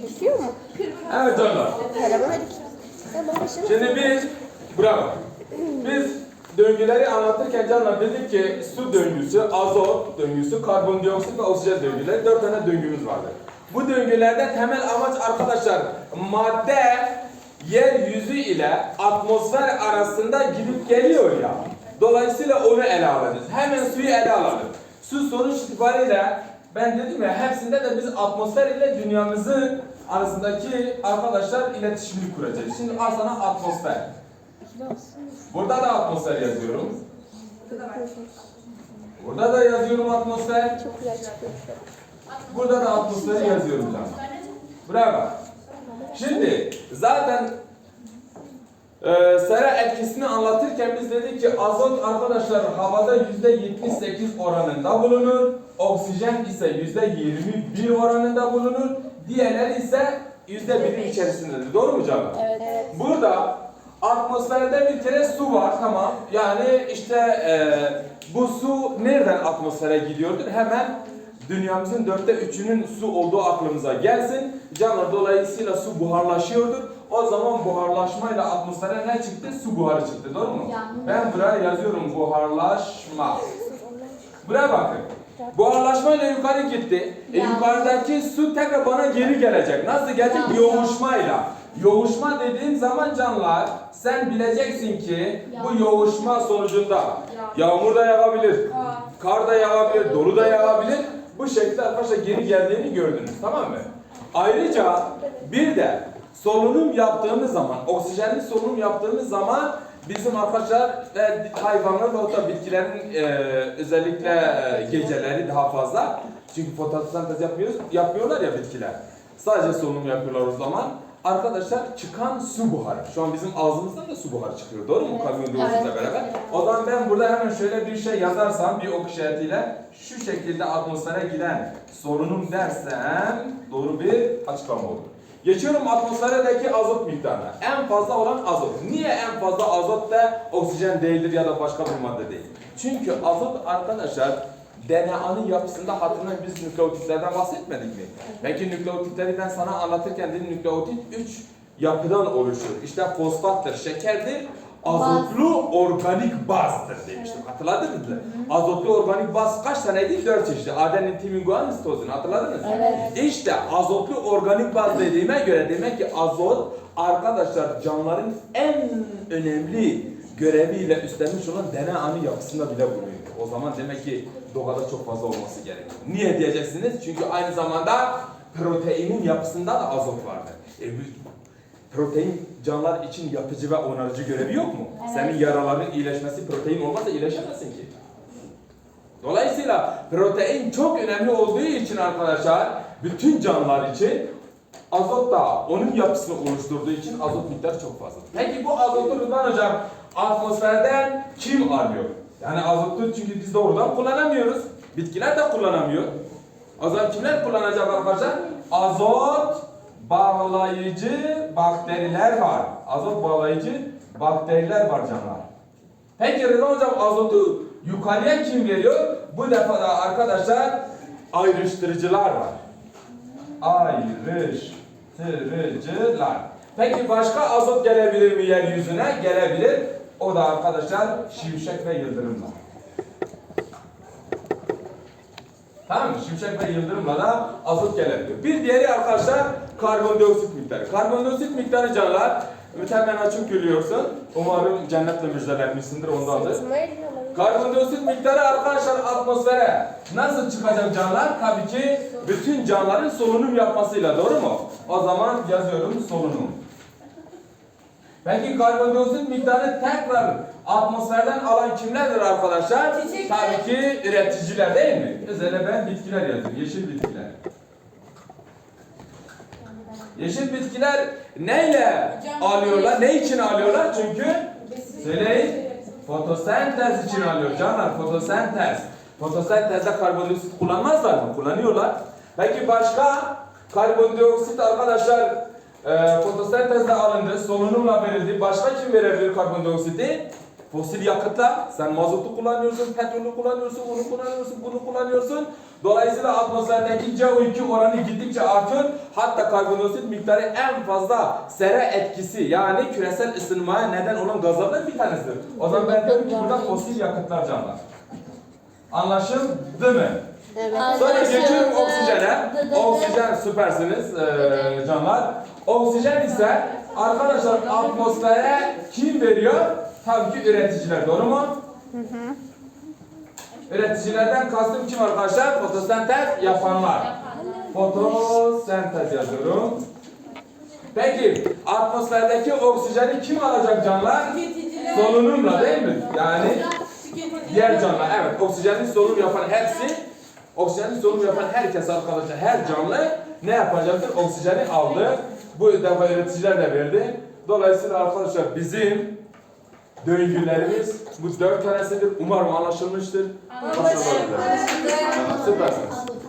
Kesiyor mu? Evet. Tamam başım. Şimdi biz, bravo. Biz döngüleri anlatırken canlar dedik ki su döngüsü, azot döngüsü, karbondioksit ve oksijen döngüleri. Dört tane döngümüz vardı. Bu döngülerde temel amaç arkadaşlar madde yeryüzü ile atmosfer arasında gidip geliyor ya. Dolayısıyla onu ele alacağız. Hemen suyu ele alalım. Su sonuç itibariyle ben dedim ya hepsinde de biz atmosfer ile dünyamızın arasındaki arkadaşlar iletişimini kuracağız. Şimdi al sana atmosfer. Burada da atmosfer yazıyorum. Burada da yazıyorum atmosfer. Burada da atmosferi yazıyorum canım. Bravo. Şimdi zaten e, sera etkisini anlatırken biz dedik ki azot arkadaşlar havada yüzde 78 oranında bulunur. Oksijen ise yüzde 21 oranında bulunur. Diğerleri ise yüzde 1'in içerisindedir. Doğru mu canım? Evet. evet. Burada atmosferde bir kere su var tamam. Yani işte e, bu su nereden atmosfere gidiyordur? Hemen dünyamızın dörtte üçünün su olduğu aklımıza gelsin. Canlar dolayısıyla su buharlaşıyordur. O zaman buharlaşmayla atmosfere ne çıktı? Su buharı çıktı. Doğru mu? Ben buraya yazıyorum buharlaşma. Buraya bakın. Buharlaşmayla yukarı gitti. E, yukarıdaki su tekrar bana geri gelecek. Nasıl gelecek? Yoğuşmayla. Yoğuşma dediğin zaman canlar sen bileceksin ki bu yoğuşma sonucunda yağmur da yağabilir, kar da yağabilir, dolu da yağabilir. Bu şekilde arkadaşlar geri geldiğini gördünüz tamam mı? Ayrıca bir de solunum yaptığımız zaman, oksijenli solunum yaptığımız zaman bizim arkadaşlar ve hayvanlar ve hatta bitkilerin e, özellikle e, geceleri daha fazla çünkü fotosentez yapmıyoruz, yapmıyorlar ya bitkiler. Sadece solunum yapıyorlar o zaman. Arkadaşlar çıkan su buharı. Şu an bizim ağzımızdan da su buharı çıkıyor. Doğru mu? Evet. Karbondioksitle Evet. beraber. O zaman ben burada hemen şöyle bir şey yazarsam bir ok işaretiyle şu şekilde atmosfere giden solunum dersem doğru bir açıklama olur. Geçiyorum atmosferdeki azot miktarına. En fazla olan azot. Niye en fazla azot da oksijen değildir ya da başka bir madde değil? Çünkü azot arkadaşlar DNA'nın yapısında hatırlayın biz nükleotitlerden bahsetmedik mi? Peki nükleotitleri ben sana anlatırken dedim nükleotit 3 yapıdan oluşur. İşte fosfattır, şekerdir, azotlu organik bazdır demiştim. Hatırladınız mı? Azotlu organik baz kaç taneydi? 4 çeşit. Adenin, timin, guanin, sitozin. Hatırladınız mı? Evet. İşte azotlu organik baz dediğime göre demek ki azot arkadaşlar canlıların en önemli göreviyle üstlenmiş olan DNA'nın yapısında bile bulunuyor. O zaman demek ki doğada çok fazla olması gerekiyor. Niye diyeceksiniz? Çünkü aynı zamanda proteinin yapısında da azot vardır. E, protein canlılar için yapıcı ve onarıcı görevi yok mu? Evet. Senin yaraların iyileşmesi protein olmazsa iyileşemezsin ki. Dolayısıyla protein çok önemli olduğu için arkadaşlar bütün canlılar için azot da onun yapısını oluşturduğu için azot miktarı çok fazla. Peki bu azotu Rıdvan Hocam atmosferden kim alıyor? Yani azotu çünkü biz doğrudan kullanamıyoruz. Bitkiler de kullanamıyor. O zaman kimler kullanacak arkadaşlar? Azot bağlayıcı bakteriler var. Azot bağlayıcı bakteriler var canlar. Peki Rıdvan Hocam azotu yukarıya kim veriyor? Bu defa da arkadaşlar ayrıştırıcılar var. Ayrıştırıcılar. Peki başka azot gelebilir mi yeryüzüne? Gelebilir. O da arkadaşlar şimşek ve yıldırımlar. Tamam mı? Şimşek ve yıldırımla da azot gelebiliyor. Bir diğeri arkadaşlar karbondioksit miktarı. Karbondioksit miktarı canlar. Mütemen açık gülüyorsun. Umarım cennetle müjdelenmişsindir ondandır. Karbondioksit miktarı arkadaşlar atmosfere nasıl çıkacak canlar? Tabii ki bütün canlıların solunum yapmasıyla doğru mu? O zaman yazıyorum solunum. Peki karbondioksit miktarı tekrar atmosferden alan kimlerdir arkadaşlar? Çiçekler. Tabii ki üreticiler değil mi? Özellikle ben bitkiler yazıyorum. Yeşil bitkiler. Yeşil bitkiler neyle alıyorlar? Ne için alıyorlar? Çünkü söyleyin. Fotosentez için alıyor canlar. Fotosentez. Fotosentezde karbondioksit kullanmazlar mı? Kullanıyorlar. Peki başka karbondioksit arkadaşlar e, fotosentezde alındı, solunumla verildi. Başka kim verebilir karbondioksiti? Fosil yakıtlar, sen mazotu kullanıyorsun, petrolü kullanıyorsun, onu kullanıyorsun, bunu kullanıyorsun. Dolayısıyla atmosferdeki CO2 oranı gittikçe artıyor. Hatta karbondioksit miktarı en fazla sera etkisi yani küresel ısınmaya neden olan gazlardan bir tanesidir. O zaman ben diyorum ki burada fosil yakıtlar canlar. Anlaşıldı mı? Evet. Sonra geçiyorum oksijene. Oksijen süpersiniz eee canlar. Oksijen ise arkadaşlar atmosfere kim veriyor? Tabii ki üreticiler. Doğru mu? Üreticilerden kastım kim arkadaşlar? Fotosentez yapanlar. Fotosentez yazıyorum. Peki atmosferdeki oksijeni kim alacak canlar? Solunumla değil mi? Yani diğer canlılar evet oksijenin solunum yapan hepsi oksijenin solunum yapan herkes arkadaşlar her canlı ne yapacaktır? Oksijeni aldı. Bu defa üreticiler de verdi. Dolayısıyla arkadaşlar bizim döngülerimiz bu dört tanesidir. Umarım anlaşılmıştır. Dilerim. Süpersiniz.